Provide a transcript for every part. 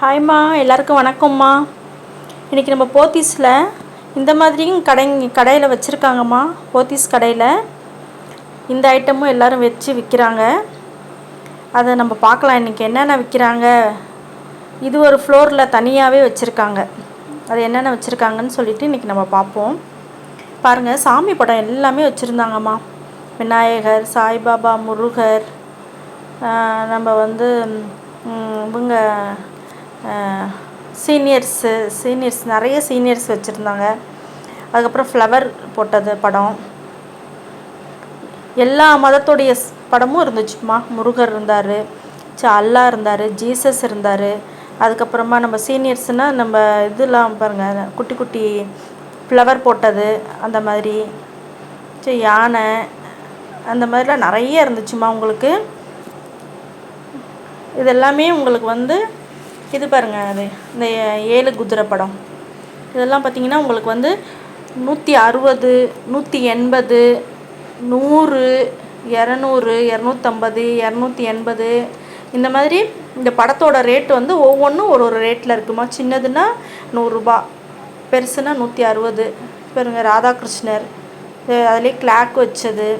ஹாய்மா எல்லாருக்கும் வணக்கம்மா. இன்றைக்கி நம்ம போத்தீஸில் இந்த மாதிரியும் கடை கடையில் வச்சுருக்காங்கம்மா. போத்தீஸ் கடையில் இந்த ஐட்டமும் எல்லோரும் வச்சு விற்கிறாங்க அதை நம்ம பார்க்கலாம். இன்றைக்கி என்னென்ன விற்கிறாங்க இது ஒரு ஃப்ளோரில் தனியாகவே வச்சுருக்காங்க. அது என்னென்ன வச்சுருக்காங்கன்னு சொல்லிட்டு இன்றைக்கி நம்ம பார்ப்போம். பாருங்கள் சாமி படம் எல்லாமே வச்சுருந்தாங்கம்மா. விநாயகர் சாய்பாபா முருகர் நம்ம வந்து இவங்க சீனியர்ஸு சீனியர்ஸ் நிறைய சீனியர்ஸ் வச்சுருந்தாங்க. அதுக்கப்புறம் ஃப்ளவர் போட்டது படம். எல்லா மதத்துடைய படமும் இருந்துச்சுமா? முருகர் இருந்தார் ச அல்லா இருந்தார் ஜீசஸ் இருந்தார். அதுக்கப்புறமா நம்ம சீனியர்ஸ்னால் நம்ம இதெல்லாம் பாருங்கள் குட்டி குட்டி ஃப்ளவர் போட்டது அந்த மாதிரி. சரி யானை அந்த மாதிரிலாம் நிறைய இருந்துச்சுமா உங்களுக்கு? இதெல்லாமே உங்களுக்கு வந்து இது பாருங்க அது இந்த ஏழு குதிரை படம். இதெல்லாம் பார்த்தீங்கன்னா உங்களுக்கு வந்து நூற்றி அறுபது நூற்றி எண்பது நூறு இரநூறு இரநூத்தம்பது இரநூத்தி எண்பது. இந்த மாதிரி இந்த படத்தோட ரேட் வந்து ஒவ்வொன்றும் ஒரு ஒரு ரேட்டில் இருக்குமா? சின்னதுன்னா நூறுரூபா பெருசுனா நூற்றி அறுபது. பாருங்கள் ராதாகிருஷ்ணர் அதுலேயே கிளாக் வச்சது.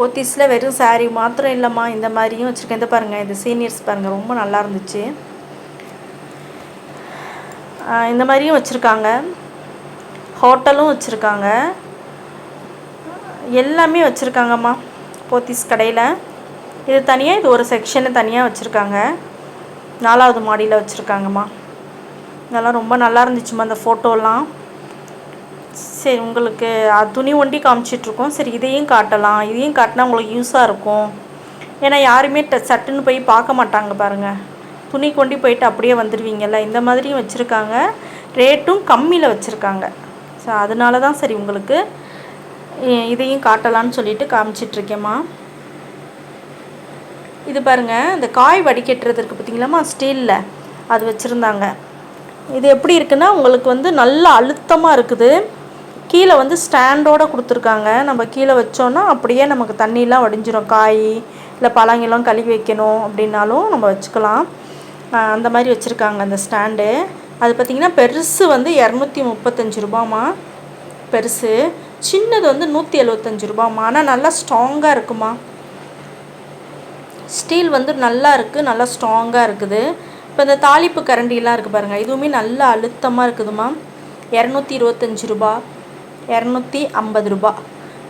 போத்தீஸில் வெறும் saree மாத்திரம் இல்லைம்மா இந்த மாதிரியும் வச்சுருக்கேன். இந்த பாருங்கள் இது சீனியர்ஸ் பாருங்கள் ரொம்ப நல்லா இருந்துச்சு. இந்த மாதிரியும் வச்சுருக்காங்க. ஹோட்டலும் வச்சுருக்காங்க. எல்லாமே வச்சுருக்காங்கம்மா போத்தீஸ் கடையில். இது தனியாக இது ஒரு செக்ஷனு தனியாக வச்சுருக்காங்க. நாலாவது மாடியில் வச்சுருக்காங்கம்மா. இதெல்லாம் ரொம்ப நல்லா இருந்துச்சுமா அந்த ஃபோட்டோலாம் சரி உங்களுக்கு துணி ஒண்டி காமிச்சிட்ருக்கோம். சரி இதையும் காட்டலாம். இதையும் காட்டினா உங்களுக்கு யூஸாக இருக்கும். ஏன்னா யாருமே ட சட்டுன்னு போய் பார்க்க மாட்டாங்க பாருங்கள் துணி கொண்டு போயிட்டு அப்படியே வந்துடுவீங்கல்ல இந்த மாதிரியும் வச்சுருக்காங்க. ரேட்டும் கம்மியில் வச்சுருக்காங்க. ஸோ அதனால தான் சரி உங்களுக்கு இதையும் காட்டலான்னு சொல்லிட்டு காமிச்சிட்ருக்கேம்மா. இது பாருங்கள் இந்த காய் வடிகட்டுறது இருக்குது ஸ்டீலில் அது வச்சுருந்தாங்க. இது எப்படி இருக்குன்னா உங்களுக்கு வந்து நல்ல அழுத்தமாக இருக்குது. கீழே வந்து ஸ்டாண்டோட கொடுத்துருக்காங்க. நம்ம கீழே வச்சோன்னா அப்படியே நமக்கு தண்ணிலாம் வடிஞ்சிரும். காய் இல்லை பழங்கெல்லாம் கழுவி வைக்கணும் அப்படின்னாலும் நம்ம வச்சுக்கலாம். அந்த மாதிரி வச்சுருக்காங்க அந்த ஸ்டாண்டு. அது பார்த்திங்கன்னா பெருசு வந்து இரநூத்தி முப்பத்தஞ்சு ரூபாம்மா. பெருசு. சின்னது வந்து நூற்றி எழுபத்தஞ்சு ரூபாம்மா. ஆனால் நல்லா ஸ்ட்ராங்காக இருக்குமா ஸ்டீல் வந்து நல்லா இருக்குது நல்லா ஸ்ட்ராங்காக இருக்குது. இப்போ இந்த தாளிப்பு கரண்டிலாம் இருக்குது பாருங்கள் இதுவுமே நல்லா அழுத்தமாக இருக்குதுமா இரநூத்தி இருபத்தஞ்சி ரூபா. இரநூத்தி ஐம்பது ரூபா.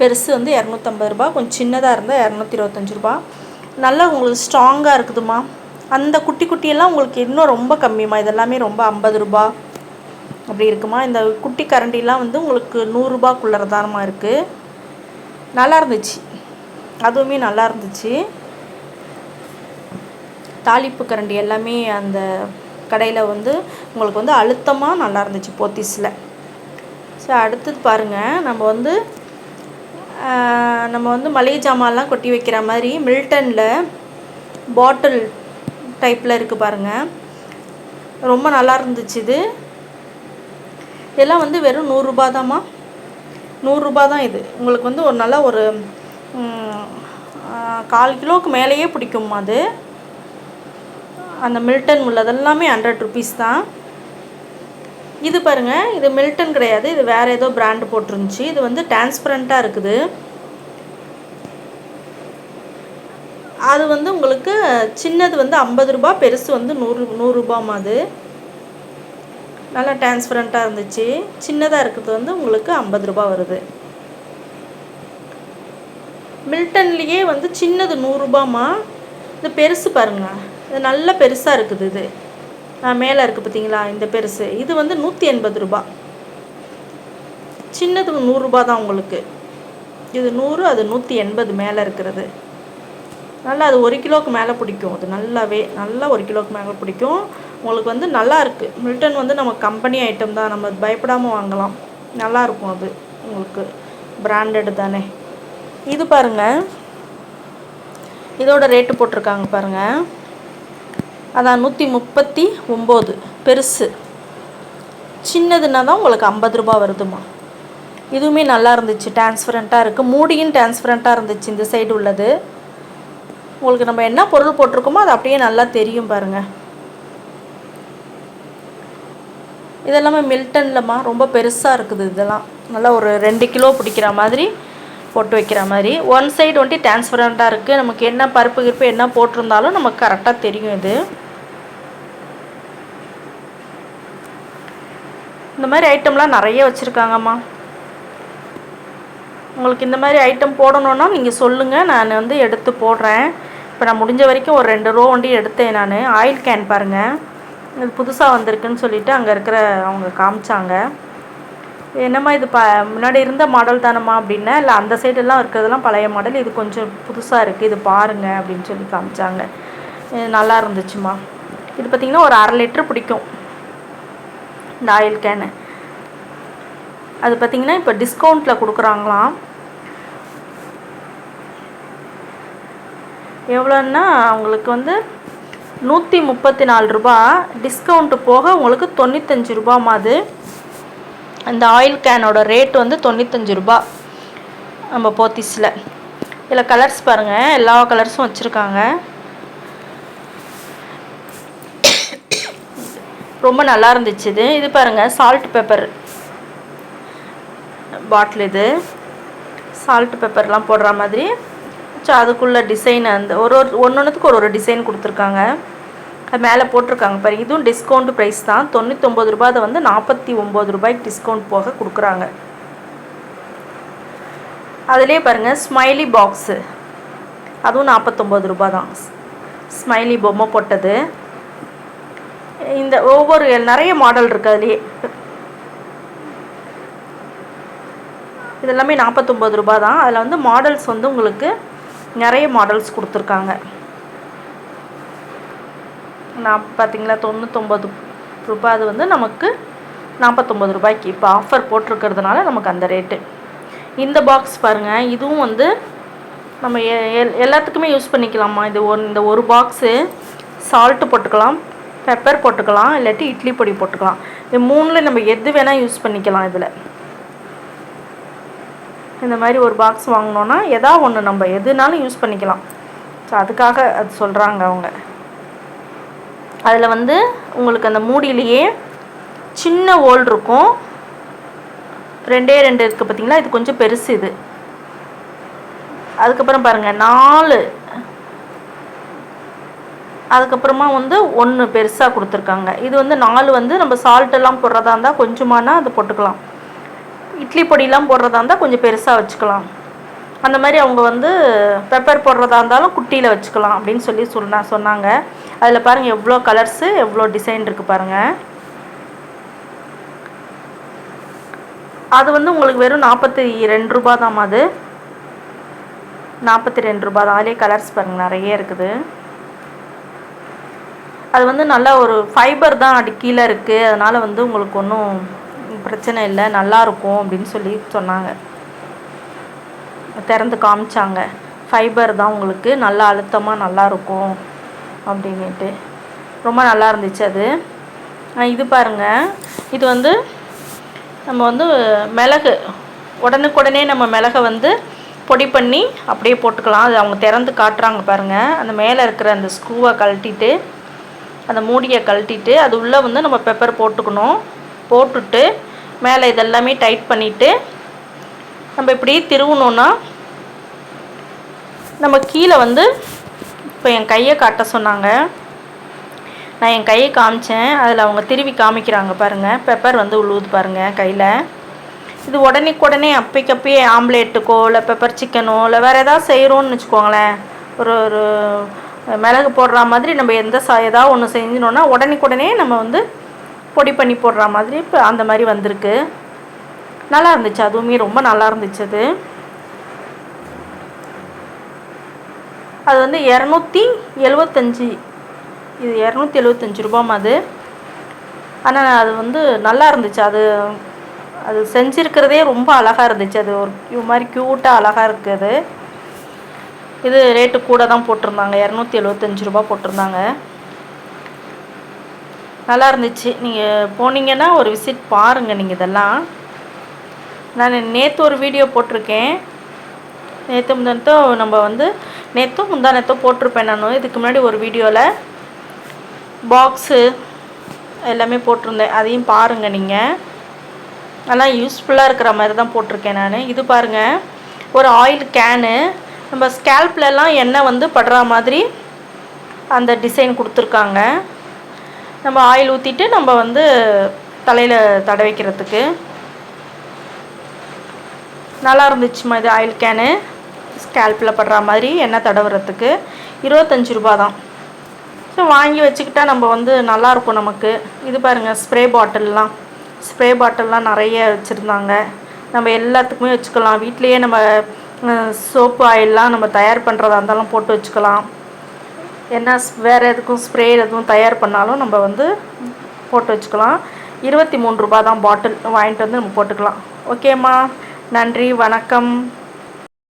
பெருசு வந்து இரநூத்தம்பது ரூபா கொஞ்சம் சின்னதாக இருந்தால் இரநூத்தி இருபத்தஞ்சி ரூபா. நல்லா உங்களுக்கு ஸ்ட்ராங்காக இருக்குதுமா அந்த குட்டி குட்டியெல்லாம் உங்களுக்கு இன்னும் ரொம்ப கம்மிம்மா. இதெல்லாமே ரொம்ப ஐம்பது ரூபா. அப்படி இருக்குமா? இந்த குட்டி கரண்டிலாம் வந்து உங்களுக்கு நூறுரூபாக்குள்ளதானமா இருக்குது நல்லா இருந்துச்சு. அதுவுமே நல்லா இருந்துச்சு. தாளிப்பு கரண்டி எல்லாமே அந்த கடையில் வந்து உங்களுக்கு வந்து அழுத்தமாக நல்லா இருந்துச்சு போத்தீஸில். ஸோ அடுத்தது பாருங்கள் நம்ம வந்து நம்ம வந்து மளிகை ஜாமான்லாம் கொட்டி வைக்கிற மாதிரி மில்டனில் பாட்டில் டைப்பில் இருக்குது பாருங்கள் ரொம்ப நல்லா இருந்துச்சு இது. இதெல்லாம் வந்து வெறும் நூறுரூபா தாம்மா. நூறுரூபா தான் இது. உங்களுக்கு வந்து ஒரு நல்ல ஒரு கால் கிலோவுக்கு மேலேயே பிடிக்கும்மா அது. அந்த மில்டன் உள்ளதெல்லாமே ஹண்ட்ரட் ருபீஸ் தான். இது பாருங்கள் இது மில்டன் கிடையாது இது வேறு ஏதோ பிராண்டு போட்டிருந்துச்சு. இது வந்து டிரான்ஸ்பரண்ட்டாக இருக்குது. அது வந்து உங்களுக்கு சின்னது வந்து ஐம்பது ரூபா பெருசு வந்து நூறு நூறுரூபாமா அது. நல்லா டிரான்ஸ்பரண்ட்டாக இருந்துச்சு. சின்னதாக இருக்கிறது வந்து உங்களுக்கு ஐம்பது ரூபா வருது. மில்டன்லேயே வந்து சின்னது நூறுரூபாமா இது பெருசு பாருங்க. இது நல்ல பெருசாக இருக்குது இது. மேலே இருக்குது பார்த்தீங்களா இந்த பெருசு. இது வந்து நூற்றி எண்பது ரூபா. சின்னது நூறுரூபா தான் உங்களுக்கு. இது நூறு அது நூற்றி எண்பது மேலே இருக்கிறது. நல்லா அது ஒரு கிலோவுக்கு மேலே பிடிக்கும். அது நல்லாவே நல்லா ஒரு கிலோவுக்கு மேலே பிடிக்கும். உங்களுக்கு வந்து நல்லா இருக்குது மில்டன் வந்து நம்ம கம்பெனி ஐட்டம் தான். நம்ம பயப்படாமல் வாங்கலாம். நல்லா இருக்கும் அது. உங்களுக்கு பிராண்டடு தானே. இது பாருங்க. இதோட ரேட்டு போட்டிருக்காங்க பாருங்கள் அதான் நூற்றி முப்பத்தி ஒம்பது. பெருசு. சின்னதுன்னா தான் உங்களுக்கு ஐம்பது ரூபா வருதுமா இதுவுமே நல்லா இருந்துச்சு டிரான்ஸ்பரண்ட்டாக இருக்குது மூடியும் டிரான்ஸ்பரண்ட்டாக இருந்துச்சு இந்த சைடு உள்ளது. உங்களுக்கு நம்ம என்ன பொருள் போட்டிருக்கோமோ அது அப்படியே நல்லா தெரியும் பாருங்கள் இதெல்லாமே மில்டன்லம்மா ரொம்ப பெருசாக இருக்குது இதெல்லாம். நல்லா ஒரு ரெண்டு கிலோ பிடிக்கிற மாதிரி போட்டு வைக்கிற மாதிரி. ஒன் சைடு வந்துட்டு டிரான்ஸ்பரண்ட்டாக இருக்குது நமக்கு என்ன பருப்பு கிருப்பு என்ன போட்டிருந்தாலும் நமக்கு கரெக்டாக தெரியும் இது. இந்த மாதிரி ஐட்டம்லாம் நிறைய வச்சுருக்காங்கம்மா. உங்களுக்கு இந்த மாதிரி ஐட்டம் போடணுன்னா நீங்கள் சொல்லுங்கள் நான் வந்து எடுத்து போடுறேன். இப்போ நான் முடிஞ்ச வரைக்கும் ஒரு ரெண்டு ரோ வண்டி எடுத்தேன் நான். ஆயில் கேன் பாருங்கள் இது புதுசாக வந்திருக்குன்னு சொல்லிவிட்டு அங்கே இருக்கிற அவங்க காமிச்சாங்க. என்னம்மா இது ப முன்னாடி இருந்த மாடல் தானம்மா அப்படின்னா. இல்லை அந்த சைடெல்லாம் இருக்கிறதெல்லாம் பழைய மாடல் இது கொஞ்சம் புதுசாக இருக்குது இது பாருங்கள் அப்படின்னு சொல்லி காமிச்சாங்க. நல்லா இருந்துச்சுமா இது பார்த்திங்கன்னா ஒரு அரை லிட்ரு பிடிக்கும். இந்த ஆயில் கேனு. அது பார்த்திங்கன்னா இப்போ டிஸ்கவுண்ட்டில் கொடுக்குறாங்களாம். எவ்வளோன்னா அவங்களுக்கு வந்து நூற்றி முப்பத்தி நாலு ரூபா. டிஸ்கவுண்ட்டு போக உங்களுக்கு தொண்ணூத்தஞ்சு ரூபா அது இந்த ஆயில் கேனோட ரேட் வந்து தொண்ணூத்தஞ்சு ரூபா. நம்ம போத்திஸில். இதில் கலர்ஸ் பாருங்கள் எல்லா கலர்ஸும் வச்சுருக்காங்க. ரொம்ப நல்லா இருந்துச்சு இது. இது பாருங்கள் சால்ட் பெப்பர் பாட்டில் இது. சால்ட் பெப்பர்லாம் போடுற மாதிரி. ஸோ அதுக்குள்ள டிசைன் அந்த ஒரு ஒரு ஒன்று ஒன்றுத்துக்கு ஒரு ஒரு டிசைன் கொடுத்துருக்காங்க. அது மேலே போட்டிருக்காங்க பாரு இதுவும் டிஸ்கவுண்ட் ப்ரைஸ் தான். தொண்ணூத்தொம்பது ரூபா அதை வந்து நாற்பத்தி ஒம்பது ரூபாய்க்கு டிஸ்கவுண்ட் போக கொடுக்குறாங்க. அதிலே பாருங்கள் ஸ்மைலி பாக்ஸு அதுவும் நாற்பத்தொம்பது ரூபா தான். ஸ்மைலி பொம்மை போட்டது. இந்த ஒவ்வொரு நிறைய மாடல் இருக்குது அதுலேயே. இதெல்லாமே நாற்பத்தொம்பது ரூபா தான். அதில் வந்து மாடல்ஸ் வந்து உங்களுக்கு நிறைய மாடல்ஸ் கொடுத்துருக்காங்க. நான் பார்த்தீங்களா தொண்ணூத்தொம்பது ரூபாய் அது வந்து நமக்கு நாற்பத்தொம்பது ரூபாய்க்கு இப்போ ஆஃபர் போட்டிருக்கிறதுனால நமக்கு அந்த ரேட்டு இந்த பாக்ஸ் பாருங்கள் இதுவும் வந்து நம்ம எல்லாத்துக்குமே யூஸ் பண்ணிக்கலாமா? இது ஒன் இந்த ஒரு பாக்ஸு சால்ட்டு போட்டுக்கலாம். பெப்பர் போட்டுக்கலாம் இல்லாட்டி இட்லி பொடி போட்டுக்கலாம். இது மூணில் நம்ம எது வேணால் யூஸ் பண்ணிக்கலாம் இதில். இந்த மாதிரி ஒரு பாக்ஸ் வாங்கினோன்னா எதா ஒன்று நம்ம எதுனாலும் யூஸ் பண்ணிக்கலாம். ஸோ அதுக்காக அது சொல்கிறாங்க அவங்க. அதில் வந்து உங்களுக்கு அந்த மூடியிலேயே சின்ன ஓல் இருக்கும். ரெண்டே ரெண்டு இருக்குது பார்த்தீங்களா இது கொஞ்சம் பெருசு இது. அதுக்கப்புறம் பாருங்கள் நாலு அதுக்கப்புறமா வந்து ஒன்று பெருசாக கொடுத்துருக்காங்க. இது வந்து நாலு வந்து நம்ம சால்ட்டெல்லாம் போடுறதா இருந்தால் கொஞ்சமானா அது போட்டுக்கலாம். இட்லி பொடியெலாம் போடுறதா இருந்தால் கொஞ்சம் பெருசாக வச்சுக்கலாம். அந்த மாதிரி அவங்க வந்து பெப்பர் போடுறதா இருந்தாலும் குட்டியில் வச்சுக்கலாம் அப்படின்னு சொல்லி சொன்னா சொன்னாங்க. அதில் பாருங்கள் எவ்வளோ கலர்ஸு எவ்வளோ டிசைன் இருக்குது பாருங்கள் அது வந்து உங்களுக்கு வெறும் நாற்பத்தி ரெண்டு ரூபா தான் அது. நாற்பத்தி ரெண்டு ரூபா தான் அதிலே கலர்ஸ் பாருங்கள் நிறைய இருக்குது. அது வந்து நல்லா ஒரு ஃபைபர் தான் அடி கீழே இருக்குது அதனால் வந்து உங்களுக்கு ஒன்றும் பிரச்சனை இல்லை. நல்லாயிருக்கும் அப்படின்னு சொல்லி சொன்னாங்க. திறந்து காமிச்சாங்க. ஃபைபர் தான் உங்களுக்கு. நல்லா அழுத்தமாக நல்லாயிருக்கும் அப்படின்ட்டு ரொம்ப நல்லா இருந்துச்சு அது. இது பாருங்கள் இது வந்து நம்ம வந்து மிளகு. உடனுக்குடனே நம்ம மிளகை வந்து பொடி பண்ணி அப்படியே போட்டுக்கலாம். அது அவங்க திறந்து காட்டுறாங்க பாருங்கள் அந்த மேலே இருக்கிற அந்த ஸ்க்ரூவை கழட்டிட்டு அந்த மூடியை கழட்டிட்டு அது உள்ளே வந்து நம்ம பெப்பர் போட்டுக்கணும். போட்டுட்டு மேலே இதெல்லாமே டைட் பண்ணிவிட்டு நம்ம இப்படி திருவணுன்னா நம்ம கீழே வந்து இப்போ என் கையை காட்ட சொன்னாங்க. நான் என் கையை காமிச்சேன். அதில் அவங்க திருவி காமிக்கிறாங்க பாருங்கள் பெப்பர் வந்து உழுவுது பாருங்கள் கையில். இது உடனே உடனே அப்பைக்கப்பயே ஆம்லேட்டுக்கோ இல்லை பெப்பர் சிக்கனோ இல்லை வேறு எதாவது செய்கிறோன்னு வச்சுக்கோங்களேன். ஒரு ஒரு மிளகு போடுற மாதிரி நம்ம எந்த சா ஏதாவது ஒன்று செஞ்சினோன்னா உடனே நம்ம வந்து பொடி பண்ணி போடுற மாதிரி இப்போ அந்த மாதிரி வந்திருக்கு. நல்லா இருந்துச்சு. அதுவுமே ரொம்ப நல்லா இருந்துச்சு அது. அது வந்து இரநூத்தி எழுவத்தஞ்சி. இது இரநூத்தி எழுவத்தஞ்சி ரூபாம் அது. ஆனால் அது வந்து நல்லா இருந்துச்சு. அது அது செஞ்சுருக்கிறதே ரொம்ப அழகாக இருந்துச்சு. அது ஒரு மாதிரி க்யூட்டாக அழகாக இருக்குது இது ரேட்டு கூட தான் போட்டிருந்தாங்க. இரநூத்தி எழுபத்தஞ்சி ரூபா போட்டிருந்தாங்க. நல்லா இருந்துச்சு. நீங்கள் போனீங்கன்னா ஒரு விசிட் பாருங்கள் நீங்கள் இதெல்லாம். நான் நேற்று ஒரு வீடியோ போட்டிருக்கேன். நேற்று முந்தானத்தோ நம்ம வந்து நேற்றும் முந்தா போட்டிருப்பேன் நான். இதுக்கு முன்னாடி ஒரு வீடியோவில் பாக்ஸு எல்லாமே போட்டிருந்தேன். அதையும் பாருங்கள் நீங்கள் நல்லா யூஸ்ஃபுல்லாக இருக்கிற மாதிரி தான் போட்டிருக்கேன் நான். இது பாருங்கள் ஒரு ஆயில் கேனு நம்ம ஸ்கேல்ப்லலாம் எண்ணெய் வந்து படுற மாதிரி அந்த டிசைன் கொடுத்துருக்காங்க. நம்ம ஆயில் ஊற்றிட்டு நம்ம வந்து தலையில் தடவைக்கிறதுக்கு நல்லா இருந்துச்சுமா இது ஆயில் கேனு ஸ்கேல்பில் படுற மாதிரி எண்ணெய் தடவுறதுக்கு. இருபத்தஞ்சி ரூபா தான் ஸோ வாங்கி வச்சுக்கிட்டா நம்ம வந்து நல்லாயிருக்கும் நமக்கு. இது பாருங்கள் ஸ்ப்ரே பாட்டில்லாம் ஸ்ப்ரே பாட்டில்லாம் நிறைய வச்சுருந்தாங்க. நம்ம எல்லாத்துக்குமே வச்சுக்கலாம். வீட்லேயே நம்ம சோப்பு ஆயிலெலாம் நம்ம தயார் பண்ணுறதா இருந்தாலும் போட்டு வச்சுக்கலாம். என்ன வேறு எதுக்கும் ஸ்ப்ரே எதுவும் தயார் பண்ணாலும் நம்ம வந்து போட்டு வச்சுக்கலாம். இருபத்தி மூணு ரூபா தான் பாட்டில் வாங்கிட்டு வந்து நம்ம போட்டுக்கலாம். ஓகேம்மா நன்றி வணக்கம்.